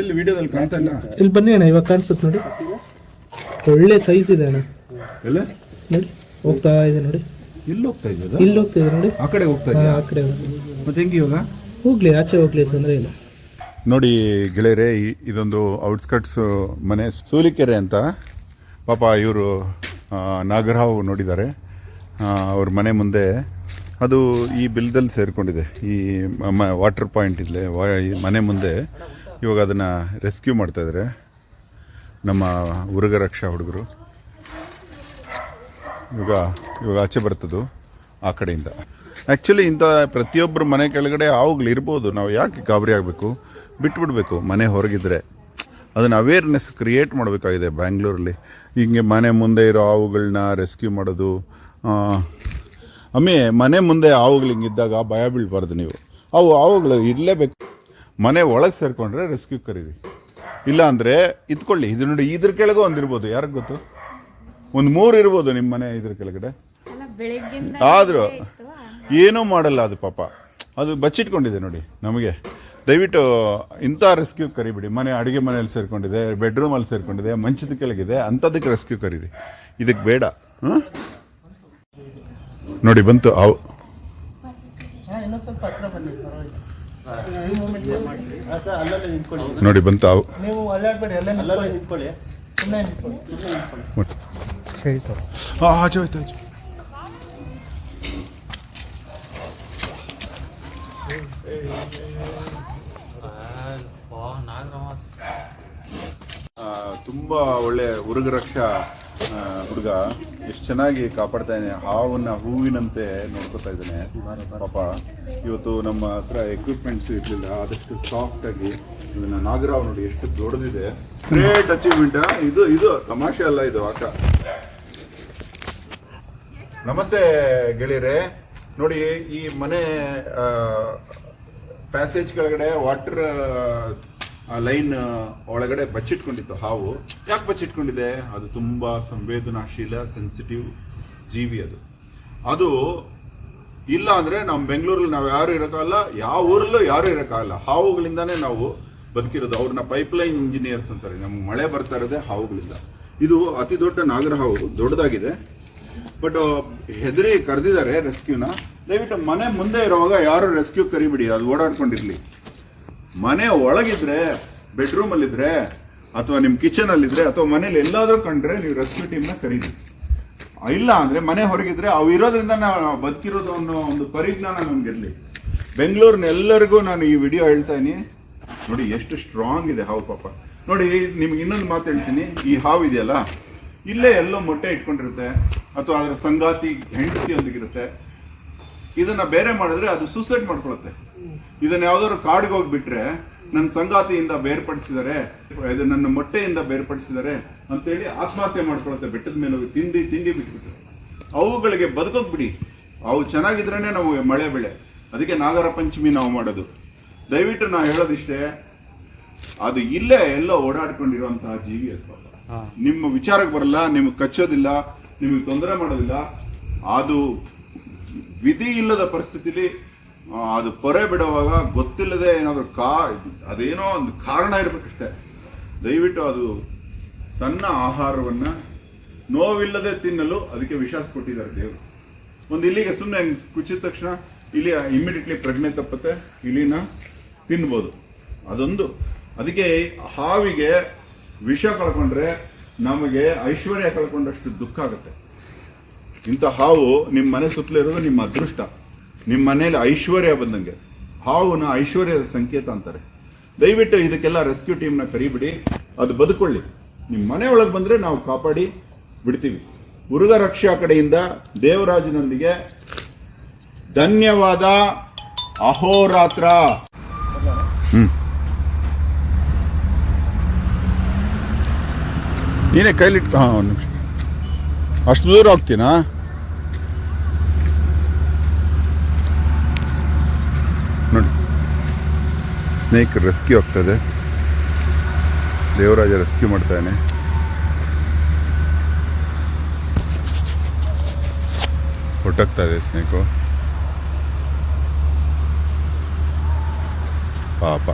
ಎಲ್ಲಿ ವಿಡಿಯೋದಲ್ಲಿ ಕಾಣ್ತಾ ಇಲ್ಲ? ಇಲ್ಲಿ ಬನ್ನಿ ಅಣ್ಣ ಇವಾಗ ಕಾಣಿಸುತ್ತೆ ನೋಡಿ. ಒಳ್ಳೆ ಸೈಜ್ ಇದೆ ಅಣ್ಣ. ಎಲ್ಲ? ನೋಡಿ ಹೋಗ್ತಾ ಇದೆ ನೋಡಿ. ಇಲ್ಲಿ ಹೋಗ್ತಾ ಇದೆ ಇಲ್ಲಿ ಹೋಗ್ತಾ ಇದೆ ನೋಡಿ. ಆ ಕಡೆ ಹೋಗ್ತಾ ಇದೆ ಆ ಕಡೆ. ಮತ್ತೆ ಹೆಂಗೆ ಇವಾಗ? ಹೋಗ್ಲಿ ಆಚೆ ಹೋಗ್ಲಿ ತೊಂದರೆ ಇಲ್ಲ. ನೋಡಿ ಗೆಳೆಯರೆ ಇದೊಂದು ಔಟ್ಸ್ಕಟ್ಸ್ ಮನೆ ಸೂಲಿಕೆರೆ ಅಂತ. ಪಾಪ ಇವರು ನಾಗರಾವ್ ನೋಡಿದ್ದಾರೆ. ಅವ್ರ ಮನೆ ಮುಂದೆ ಅದು ಈ ಬಿಲ್ದಲ್ಲಿ ಸೇರಿಕೊಂಡಿದೆ. ಈ ವಾಟರ್ ಪಾಯಿಂಟ್ ಇಲ್ಲೇ ವಾ ಮನೆ ಮುಂದೆ. ಇವಾಗ ಅದನ್ನು ರೆಸ್ಕ್ಯೂ ಮಾಡ್ತಾಯಿದ್ದಾರೆ ನಮ್ಮ ಉರುಗ ರಕ್ಷಾ ಹುಡುಗರು. ಇವಾಗ ಇವಾಗ ಆಚೆ ಬರ್ತದ್ದು ಆ ಕಡೆಯಿಂದ. ಆ್ಯಕ್ಚುಲಿ ಇಂಥ ಪ್ರತಿಯೊಬ್ಬರು ಮನೆ ಕೆಳಗಡೆ ಹಾವುಗಳು ಇರ್ಬೋದು. ನಾವು ಯಾಕೆ ಗಾಬರಿ ಆಗಬೇಕು? ಬಿಟ್ಬಿಡ್ಬೇಕು. ಮನೆ ಹೊರಗಿದ್ರೆ. ಅದನ್ನು ಅವೇರ್ನೆಸ್ ಕ್ರಿಯೇಟ್ ಮಾಡಬೇಕಾಗಿದೆ ಬ್ಯಾಂಗ್ಳೂರಲ್ಲಿ. ಹಿಂಗೆ ಮನೆ ಮುಂದೆ ಇರೋ ಹಾವುಗಳನ್ನ ರೆಸ್ಕ್ಯೂ ಮಾಡೋದು. ಅಮ್ಮೆ, ಮನೆ ಮುಂದೆ ಹಾವುಗಳು ಹಿಂಗಿದ್ದಾಗ ಭಯ ಬೀಳಬಾರ್ದು ನೀವು. ಅವು ಹಾವುಗಳು ಇರಲೇಬೇಕು. ಮನೆ ಒಳಗೆ ಸೇರಿಕೊಂಡ್ರೆ ರೆಸ್ಕ್ಯೂ ಕರೀರಿ. ಇಲ್ಲ ಅಂದರೆ ಇದ್ಕೊಳ್ಳಿ. ಇದು ನೋಡಿ ಇದ್ರ ಕೆಳಗೂ ಒಂದಿರ್ಬೋದು ಯಾರಿಗೆ ಗೊತ್ತು? ಒಂದು ಮೂರು ಇರ್ಬೋದು ನಿಮ್ಮ ಮನೆ ಇದ್ರ ಕೆಳಗಡೆ. ಆದರೂ ಏನೂ ಮಾಡಲ್ಲ ಅದು ಪಾಪ. ಅದು ಬಚ್ಚಿಟ್ಕೊಂಡಿದೆ ನೋಡಿ ನಮಗೆ. ದಯವಿಟ್ಟು ಇಂಥ ರೆಸ್ಕ್ಯೂ ಕರಿಬಿಡಿ. ಮನೆ ಅಡುಗೆ ಮನೆಯಲ್ಲಿ ಸೇರಿಕೊಂಡಿದೆ ಬೆಡ್ರೂಮಲ್ಲಿ ಸೇರಿಕೊಂಡಿದೆ ಮಂಚದ ಕೆಳಗಿದೆ ಅಂಥದಕ್ಕೆ ರೆಸ್ಕ್ಯೂ ಕರೀರಿ. ಇದಕ್ಕೆ ಬೇಡ. ಹಾಂ ನೋಡಿ ಬಂತು ಅವು. ನೋಡಿ ಬಂತು. ಅವು ನೀವು ಅಲ್ಲಾಡ್ಬೇಡಿ ಅಲ್ಲೇ ನಿಂತ್ಕೊಳ್ಳಿ. ಸುಮ್ಮನೆ ನಿಂತ್ಕೊಳ್ಳಿ. ಹೇಳ್ತಾರೆ ಹಾಂ ಆಚೆ ಆಯ್ತು ಆಚೆ. ತುಂಬ ಒಳ್ಳೆ ಹುರುಗರಕ್ಷ ಹುಡುಗ. ಎಷ್ಟು ಚೆನ್ನಾಗಿ ಕಾಪಾಡ್ತಾ ಇದ್ದಾನೆ. ಹಾವನ್ನ ಹೂವಿನಂತೆ ನೋಡ್ಕೊತಾ ಇದ್ದಾನೆ. ಪಾಪ, ಇವತ್ತು ನಮ್ಮ ಹತ್ರ ಎಕ್ವಿಪ್ಮೆಂಟ್ಸ್ ಇರಲಿಲ್ಲ. ಆದಷ್ಟು ಸಾಫ್ಟ್ ಆಗಿ ಇದನ್ನ ನಾಗರಾವ್ ನೋಡಿ ಎಷ್ಟು ದೊಡ್ಡದಿದೆ. ಗ್ರೇಟ್ ಅಚೀವ್ಮೆಂಟ್ ಇದು ಇದು ತಮಾಷೆ ಅಲ್ಲ ಇದು ಆಟ. ನಮಸ್ತೆ ಗೆಳೆಯರೆ. ನೋಡಿ, ಈ ಮನೆ ಪ್ಯಾಸೇಜ್ ಕೆಳಗಡೆ ವಾಟರ್ ಲೈನ್ ಒಳಗಡೆ ಬಚ್ಚಿಟ್ಕೊಂಡಿತ್ತು ಹಾವು. ಯಾಕೆ ಬಚ್ಚಿಟ್ಕೊಂಡಿದೆ? ಅದು ತುಂಬ ಸಂವೇದನಾಶೀಲ ಸೆನ್ಸಿಟಿವ್ ಜೀವಿ ಅದು. ಅದು ಇಲ್ಲ ಅಂದರೆ ನಮ್ಮ ಬೆಂಗಳೂರಲ್ಲಿ ನಾವು ಯಾರು ಇರೋಕ್ಕಾಗಲ್ಲ, ಯಾವ ಊರಲ್ಲೂ ಯಾರು ಇರೋಕ್ಕಾಗಲ್ಲ. ಹಾವುಗಳಿಂದಾನೇ ನಾವು ಬದುಕಿರೋದು. ಅವ್ರನ್ನ ಪೈಪ್ಲೈನ್ ಇಂಜಿನಿಯರ್ಸ್ ಅಂತಾರೆ. ನಮ್ಗೆ ಮಳೆ ಬರ್ತಾ ಇರೋದೇ ಹಾವುಗಳಿಂದ. ಇದು ಅತಿ ದೊಡ್ಡ ನಾಗರ ಹಾವು, ದೊಡ್ಡದಾಗಿದೆ. ಬಟ್ ಹೆದರಿ ಕರೆದಿದ್ದಾರೆ ರೆಸ್ಕ್ಯೂನ. ದಯವಿಟ್ಟು ಮನೆ ಮುಂದೆ ಇರುವಾಗ ಯಾರು ರೆಸ್ಕ್ಯೂ ಕರಿಬಿಡಿ ಅದು ಓಡಾಡ್ಕೊಂಡಿರ್ಲಿ. ಮನೆ ಒಳಗಿದ್ರೆ ಬೆಡ್ರೂಮಲ್ಲಿದ್ದರೆ ಅಥವಾ ನಿಮ್ಮ ಕಿಚನಲ್ಲಿದ್ದರೆ ಅಥವಾ ಮನೇಲಿ ಎಲ್ಲಾದರೂ ಕಂಡ್ರೆ ನೀವು ರೆಸ್ಕ್ಯೂ ಟೀಮ್ನ ಕರೀರಿ. ಇಲ್ಲ ಅಂದರೆ ಮನೆ ಹೊರಗಿದ್ರೆ ಅವು ಇರೋದ್ರಿಂದ ನಾವು ಬದುಕಿರೋದು ಅನ್ನೋ ಒಂದು ಪರಿಜ್ಞಾನ ನಮಗಿರಲಿ. ಬೆಂಗಳೂರಿನ ಎಲ್ಲರಿಗೂ ನಾನು ಈ ವಿಡಿಯೋ ಹೇಳ್ತಾ ಇದೀನಿ ನೋಡಿ ಎಷ್ಟು ಸ್ಟ್ರಾಂಗ್ ಇದೆ ಹಾವು ಪಾಪ. ನೋಡಿ, ನಿಮ್ಗೆ ಇನ್ನೊಂದು ಮಾತು ಹೇಳ್ತೀನಿ. ಈ ಹಾವು ಇದೆಯಲ್ಲ, ಇಲ್ಲೇ ಎಲ್ಲೋ ಮೊಟ್ಟೆ ಇಟ್ಕೊಂಡಿರುತ್ತೆ, ಅಥವಾ ಅದರ ಸಂಗಾತಿ ಹೆಂಡತಿಯೊಂದಿಗಿರುತ್ತೆ ಇದನ್ನ ಬೇರೆ ಮಾಡಿದ್ರೆ ಅದು ಸೂಸೈಡ್ ಮಾಡ್ಕೊಳತ್ತೆ. ಇದನ್ನ ಯಾವ್ದಾದ್ರು ಕಾಡಿಗೆ ಹೋಗ್ಬಿಟ್ರೆ ನನ್ನ ಸಂಗಾತಿಯಿಂದ ಬೇರ್ಪಡಿಸಿದರೆ ಇದು ನನ್ನ ಮೊಟ್ಟೆಯಿಂದ ಬೇರ್ಪಡಿಸಿದ್ದಾರೆ ಅಂತೇಳಿ ಆತ್ಮಹತ್ಯೆ ಮಾಡ್ಕೊಳತ್ತೆ ಬೆಟ್ಟದ ಮೇಲೆ ಹೋಗಿ ತಿಂಡಿ ತಿಂಡಿ ಬಿಟ್ಬಿಟ್ರೆ. ಅವುಗಳಿಗೆ ಬದುಕೋಗ್ಬಿಡಿ. ಅವು ಚೆನ್ನಾಗಿದ್ರೇ ನಾವು ಮಳೆ ಬೆಳೆ. ಅದಕ್ಕೆ ನಾಗರ ಪಂಚಮಿ ನಾವು ಮಾಡೋದು. ದಯವಿಟ್ಟು ನಾ ಹೇಳೋದಿಷ್ಟೇ ಅದು ಇಲ್ಲೇ ಎಲ್ಲೋ ಓಡಾಡ್ಕೊಂಡಿರುವಂತಹ ಜೀವಿ ಅಥವಾ ನಿಮ್ಮ ವಿಚಾರಕ್ಕೆ ಬರಲ್ಲ ನಿಮಗೆ ಕಚ್ಚೋದಿಲ್ಲ ನಿಮಗೆ ತೊಂದರೆ ಮಾಡೋದಿಲ್ಲ. ಅದು ವಿಧಿ ಇಲ್ಲದ ಪರಿಸ್ಥಿತಿಲಿ ಅದು ಪೊರೆ ಬಿಡುವಾಗ ಗೊತ್ತಿಲ್ಲದೆ ಏನಾದರೂ ಕಾ, ಅದೇನೋ ಒಂದು ಕಾರಣ ಇರಬೇಕಷ್ಟೆ. ದಯವಿಟ್ಟು ಅದು ತನ್ನ ಆಹಾರವನ್ನು ನೋವಿಲ್ಲದೆ ತಿನ್ನಲು ಅದಕ್ಕೆ ವಿಶ್ವಾಸ ಕೊಟ್ಟಿದ್ದಾರೆ ದೇವರು. ಒಂದು ಇಲ್ಲಿಗೆ ಸುಮ್ಮನೆ ಕುಚ್ಚಿದ ತಕ್ಷಣ ಇಲ್ಲಿ ಇಮಿಡಿಯೇಟ್ಲಿ ಪ್ರಜ್ಞೆ ತಪ್ಪತ್ತೆ, ಇಲ್ಲಿನ ತಿನ್ಬೋದು. ಅದೊಂದು. ಅದಕ್ಕೆ ಹಾವಿಗೆ ವಿಷ ಕಳ್ಕೊಂಡ್ರೆ ನಮಗೆ ಐಶ್ವರ್ಯ ಕಳ್ಕೊಂಡಷ್ಟು ದುಃಖ ಆಗುತ್ತೆ. ಇಂಥ ಹಾವು ನಿಮ್ಮ ಮನೆ ಸುತ್ತಲೂ ಇರೋದು ನಿಮ್ಮ ಅದೃಷ್ಟ. ನಿಮ್ಮ ಮನೇಲಿ ಐಶ್ವರ್ಯ ಬಂದಂಗೆ. ಹಾವುನ ಐಶ್ವರ್ಯದ ಸಂಕೇತ ಅಂತಾರೆ. ದಯವಿಟ್ಟು ಇದಕ್ಕೆಲ್ಲ ರೆಸ್ಕ್ಯೂ ಟೀಮ್ನ ಕರಿಬಿಡಿ. ಅದು ಬದುಕೊಳ್ಳಿ. ನಿಮ್ಮ ಮನೆ ಒಳಗೆ ಬಂದರೆ ನಾವು ಕಾಪಾಡಿ ಬಿಡ್ತೀವಿ. ಮುರುಘ ರಕ್ಷಾ ಕಡೆಯಿಂದ ದೇವರಾಜನೊಂದಿಗೆ ಧನ್ಯವಾದ. ಅಹೋರಾತ್ರ. ನೀನೇ ಕೈಲಿಟ್ಟು ಹಾಂ, ಒಂದು ನಿಮಿಷ. ಅಷ್ಟು ದೂರ ಹೋಗ್ತೀನಾ? ನೋಡಿ. ಸ್ನೇಕ್ ರೆಸ್ಕ್ಯೂ ಆಗ್ತದೆ ದೇವರಾಜ ರೆಸ್ಕ್ಯೂ ಮಾಡ್ತಾನೆ ಹೊಟ್ಟೋಗ್ತಾ ಇದೆ ಸ್ನೇಕು. ಪಾಪ.